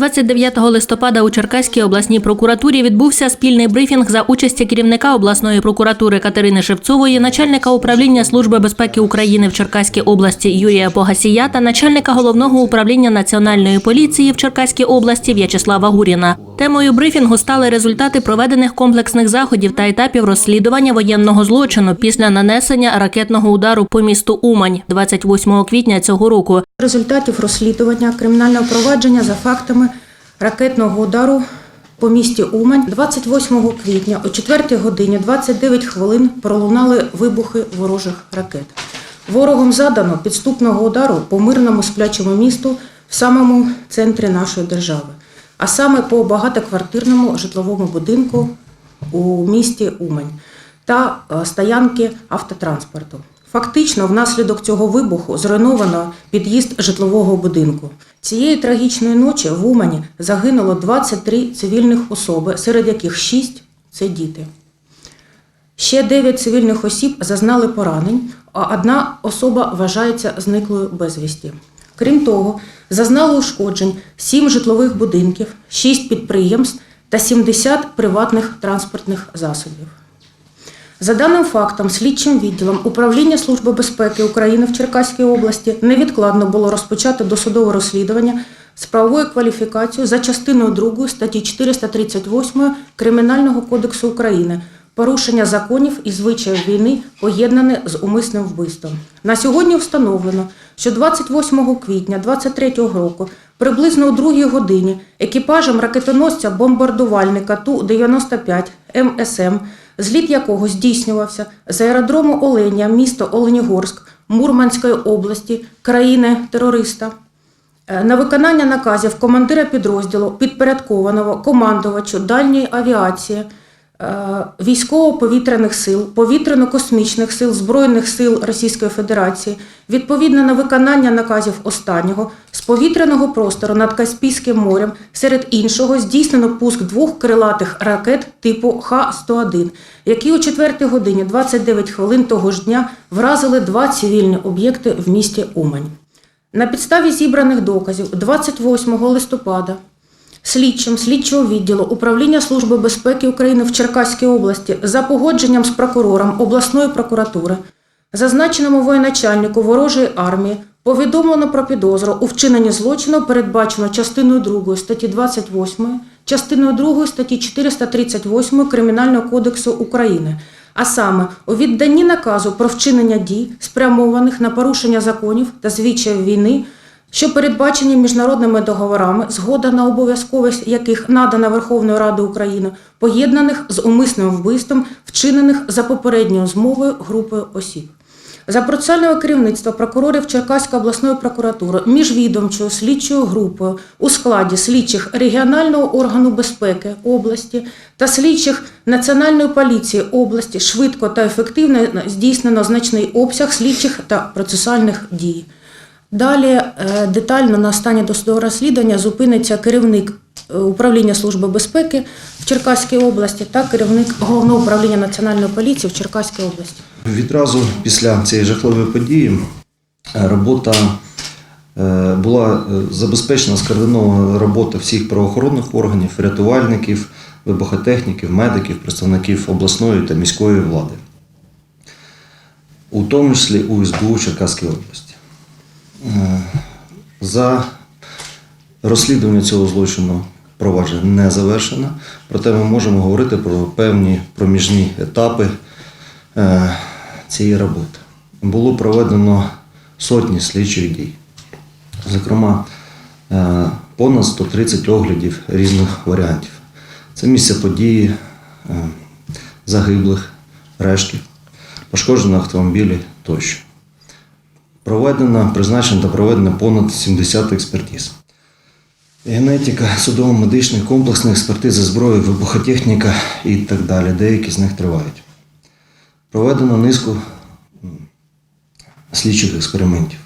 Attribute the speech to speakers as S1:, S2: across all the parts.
S1: 29 листопада у Черкаській обласній прокуратурі відбувся спільний брифінг за участі керівника обласної прокуратури Катерини Шевцової, начальника управління Служби безпеки України в Черкаській області Юрія Погасія та начальника головного управління національної поліції в Черкаській області В'ячеслава Гуріна. Темою брифінгу стали результати проведених комплексних заходів та етапів розслідування воєнного злочину після нанесення ракетного удару по місту Умань 28 квітня цього року.
S2: результатів розслідування кримінального провадження за фактами ракетного удару по місті Умань 28 квітня о 4 годині 29 хвилин пролунали вибухи ворожих ракет. Ворогом задано підступного удару по мирному сплячому місту в самому центрі нашої держави, а саме по багатоквартирному житловому будинку у місті Умань та е, стоянки автотранспорту. Фактично, внаслідок цього вибуху зруйновано під'їзд житлового будинку. Цієї трагічної ночі в Умані загинуло 23 цивільних особи, серед яких 6 – це діти. Ще 9 цивільних осіб зазнали поранень, а одна особа вважається зниклою безвісті. Крім того, зазнали ушкоджень 7 житлових будинків, 6 підприємств та 70 приватних транспортних засобів. За даним фактом, слідчим відділом Управління Служби безпеки України в Черкаській області невідкладно було розпочато досудове розслідування з правовою кваліфікацією за частиною 2 статті 438 Кримінального кодексу України порушення законів і звичаїв війни поєднане з умисним вбивством. На сьогодні встановлено, що 28 квітня 2023 року приблизно о 2 годині екіпажем ракетоносця-бомбардувальника Ту-95 МСМ зліт якого здійснювався з аеродрому Оленя, місто Оленігорськ, Мурманської області, країни-терориста. Е, На виконання наказів командира підрозділу підпорядкованого командувачу дальньої авіації, військово-повітряних сил, повітряно-космічних сил Збройних сил Російської Федерації, відповідно на виконання наказів останнього, з повітряного простору над Каспійським морем, серед іншого, здійснено пуск двох крилатих ракет типу Х-101, які о 4 годині 29 хвилин того ж дня вразили два цивільні об'єкти в місті Умань. На підставі зібраних доказів 28 листопада слідчим слідчого відділу Управління Служби безпеки України в Черкаській області за погодженням з прокурором обласної прокуратури, зазначеному воєначальнику ворожої армії, повідомлено про підозру у вчиненні злочину, передбачено частиною 2 статті 28, частиною 2 статті 438 Кримінального кодексу України, а саме у відданні наказу про вчинення дій, спрямованих на порушення законів та звичаїв війни, що передбачені міжнародними договорами, згода на обов'язковість яких надана Верховною Радою України, поєднаних з умисним вбивством, вчинених за попередньою змовою групою осіб. За процесуального керівництва прокурорів Черкаської обласної прокуратури міжвідомчою слідчою групою у складі слідчих регіонального органу безпеки області та слідчих Національної поліції області швидко та ефективно здійснено значний обсяг слідчих та процесуальних дій. Далі детально на стані досудового розслідування зупиниться керівник е, управління Служби безпеки в Черкаській області та керівник головного управління Національної поліції в Черкаській області.
S3: Відразу після цієї жахливої події е, робота е, була е, забезпечена скоординована робота всіх правоохоронних органів, рятувальників, вибухотехніків, медиків, представників обласної та міської влади, у тому числі у СБУ Черкаської області. За розслідування цього злочину провадження не завершено, проте ми можемо говорити про певні проміжні етапи е, цієї роботи. Було проведено сотні слідчих дій. Зокрема, е, понад 130 оглядів різних варіантів. Це місце події е, загиблих, рештки, пошкоджені автомобілі тощо. Проведено, призначено та проведено понад 70 експертиз. Генетика, судово-медичних, комплексних експертизи зброї, вибухотехніка і так далі. Деякі з них тривають. Проведено низку слідчих експериментів.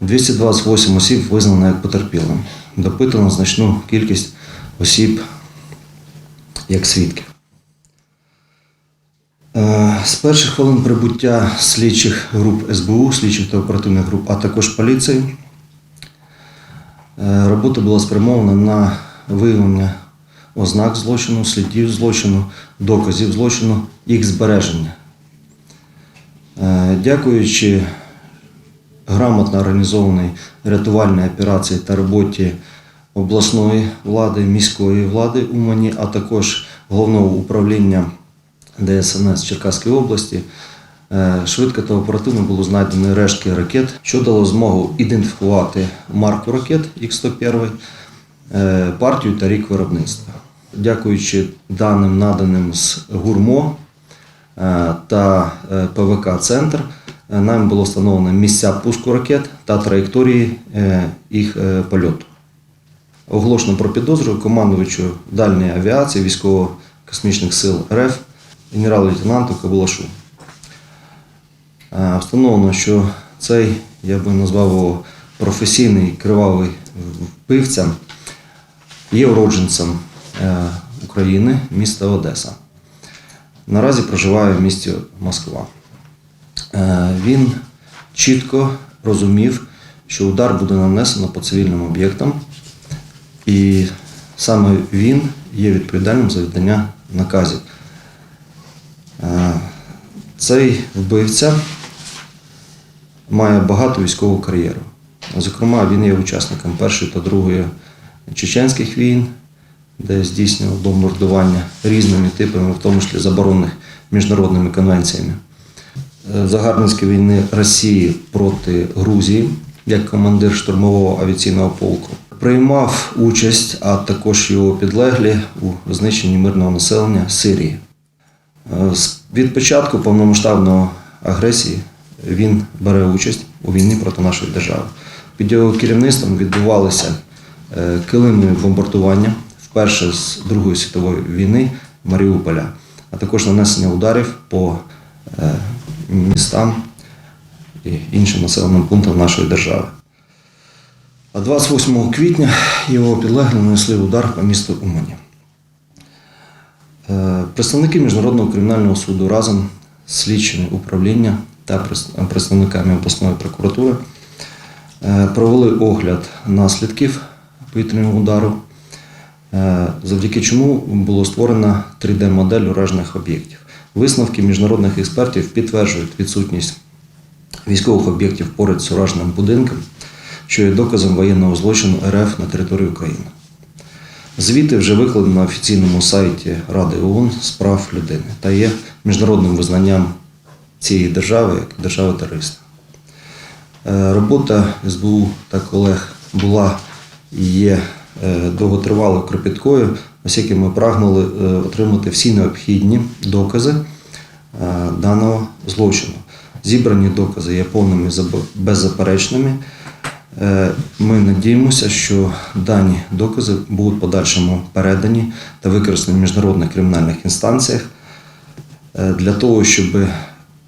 S3: 228 осіб визнано як потерпілим. Допитано значну кількість осіб як свідків. Е, З перших хвилин прибуття слідчих груп СБУ, слідчих та оперативних груп, а також поліції, Е, Робота була спрямована на виявлення ознак злочину, слідів злочину, доказів злочину, їх збереження. Е, Дякуючи грамотно організованій рятувальній операції та роботі обласної влади, міської влади Умані, а також головного управління ДСНС Черкаської області, е, швидко та оперативно було знайдено рештки ракет, що дало змогу ідентифікувати марку ракет Х-101, е, партію та рік виробництва. Дякуючи даним наданим з ГУРМО, е, та ПВК Центр е, нами було встановлено місця пуску ракет та траєкторії їх польоту. Оголошено про підозру командувачу дальньої авіації військово-космічних сил РФ генерал-лейтенанту Кабулашу. Е, Встановлено, що цей, я би назвав його професійний кривавий вбивця, є уродженцем е, України, міста Одеса. Наразі проживає в місті Москва. Е, Він чітко розумів, що удар буде нанесено по цивільним об'єктам, і саме він є відповідальним за віддання наказів. Е, Цей вбивця має багату військову кар'єру. Зокрема, він є учасником Першої та Другої чеченських війн, де здійснював бомбардування різними типами, в тому числі заборонених міжнародними конвенціями. Е, Загарбницької війни Росії проти Грузії як командир штурмового авіаційного полку. Приймав участь, а також його підлеглі у знищенні мирного населення Сирії. Е, Від початку повномасштабної агресії він бере участь у війні проти нашої держави. Під його керівництвом відбувалися е, бомбардування вперше з Другої світової війни Маріуполя, а також нанесення ударів по е, містам і іншим населеним пунктам нашої держави. А 28 квітня його підлеглі нанесли удар по місту Умані. Е, Представники Міжнародного кримінального суду разом з слідчими управління та представниками обласної прокуратури е, провели огляд наслідків повітряного удару, е, завдяки чому було створена 3D-модель уражених об'єктів. Висновки міжнародних експертів підтверджують відсутність військових об'єктів поряд з ураженим будинком, що є доказом воєнного злочину РФ на території України. Звіти вже викладено на офіційному сайті Ради ООН з прав людини та є міжнародним визнанням цієї держави як держави-терориста. Е, Робота СБУ та колег була і є е, довготривалою кропіткою, оскільки ми прагнули е, отримати всі необхідні докази даного злочину. Зібрані докази є повними беззаперечними. Е, Ми надіємося, що дані докази будуть подальшому передані та використані в міжнародних кримінальних інстанціях е, для того, щоб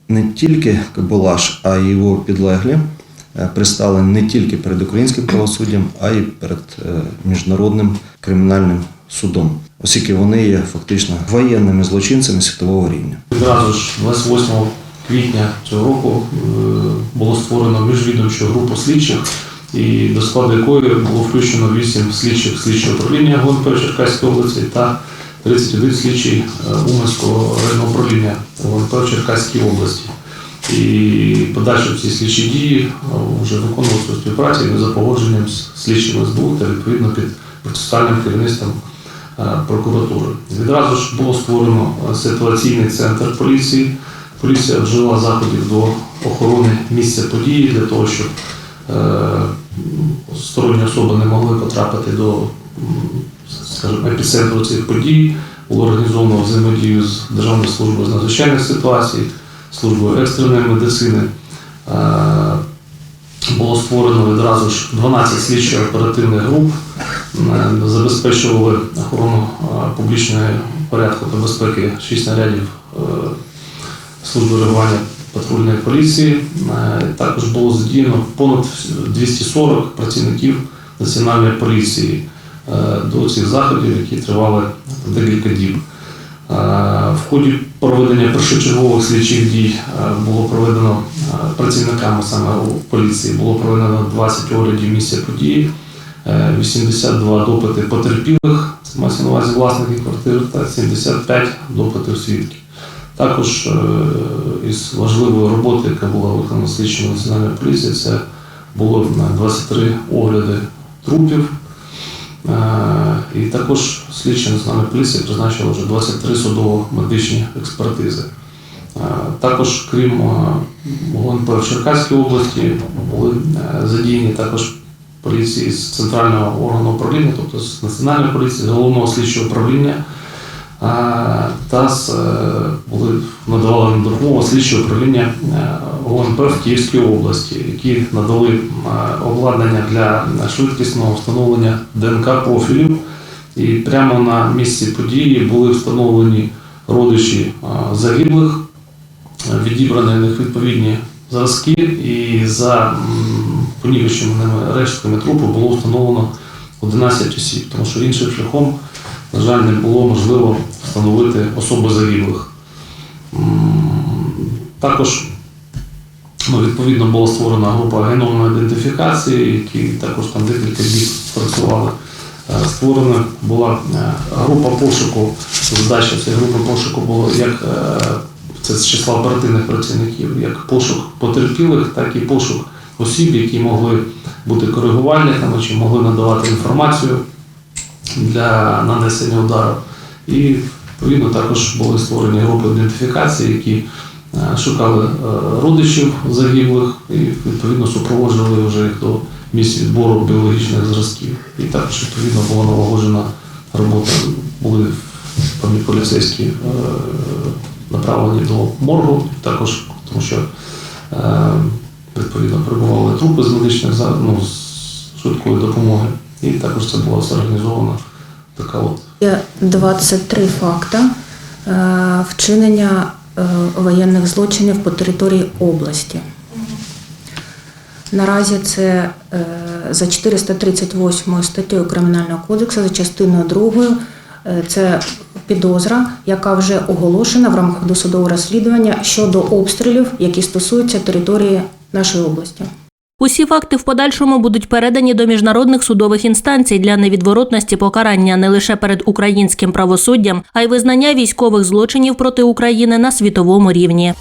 S3: не тільки Кабулаш, а й його підлеглі е, пристали не тільки перед українським правосуддям, а й перед міжнародним кримінальним судом, оскільки вони є фактично воєнними злочинцями світового рівня.
S4: Відразу ж 28 квітня цього року було створено міжвідомчу групу слідчих, і до складу якої було включено 8 слідчих слідчого управління ГУНП Черкаської області та 31 слідчий е, Уманського районного управління ГУНП Черкаській області. І подальші ці слідчі дії е, вже виконувалися у співпраці за погодженням з слідчим СБУ та відповідно під процесуальним керівництвом е, прокуратури. Відразу ж було створено ситуаційний центр поліції. Поліція вжила заходів до охорони місця події для того, щоб сторонні особи не могли потрапити до скажімо, епіцентру цих подій. Було організовано взаємодію з Державною службою з надзвичайних ситуацій, службою екстреної медицини. Е, було створено відразу ж 12 слідчих оперативних груп, е, забезпечували охорону е, публічного порядку та безпеки 6 нарядів е, служби реагування патрульної поліції. Е, Також було задіяно понад 240 працівників національної поліції е, до цих заходів, які тривали декілька діб. Е, В ході проведення першочергових слідчих дій було проведено працівниками саме поліції було проведено 20 оглядів місця події. е, 82 допити потерпілих, це мається на увазі власників квартир, та 75 допитів свідків. Також е, із важливої роботи, яка була виконана слідчими національної поліції, це було на 23 огляди трупів. Е, І також слідчі національної поліції призначили вже 23 судово-медичні експертизи. Е, Також, крім ГУНП в Черкаській області, були задіяні також поліції з центрального органу управління, тобто з національної поліції, з головного слідчого управління та з, е, були надавали допомогу слідчого управління е, ГУНП в Київській області, які надали е, обладнання для швидкісного встановлення ДНК профілів. І прямо на місці події були встановлені родичі загиблих, відібрані них відповідні зразки, і за м, понівеченими рештками трупу було встановлено 11 осіб, тому що іншим шляхом, на жаль, не було можливо встановити особи загиблих. Також ну, відповідно була створена група геномної ідентифікації, які також там декілька днів працювали. Е, Створена була е, група пошуку. Задача цієї групи пошуку була як е, це з числа оперативних працівників, як пошук потерпілих, так і пошук осіб, які могли бути коригувальниками чи могли надавати інформацію для нанесення удару. І відповідно також були створені групи ідентифікації, які е, шукали е, родичів загиблих і відповідно супроводжували вже їх до місць відбору біологічних зразків. І також відповідно була налагоджена робота. Були поліцейські е, направлені до моргу, також тому що відповідно прибували трупи з медичних ну, з швидкої допомоги. І також це була зорганізована така от
S2: Є 23 факта е, вчинення е, воєнних злочинів по території області. Наразі це е, за 438 статтею Кримінального кодексу, за частиною 2 е, це підозра, яка вже оголошена в рамках досудового розслідування щодо обстрілів, які стосуються території нашої області.
S1: Усі факти в подальшому будуть передані до міжнародних судових інстанцій для невідворотності покарання не лише перед українським правосуддям, а й визнання військових злочинів проти України на світовому рівні.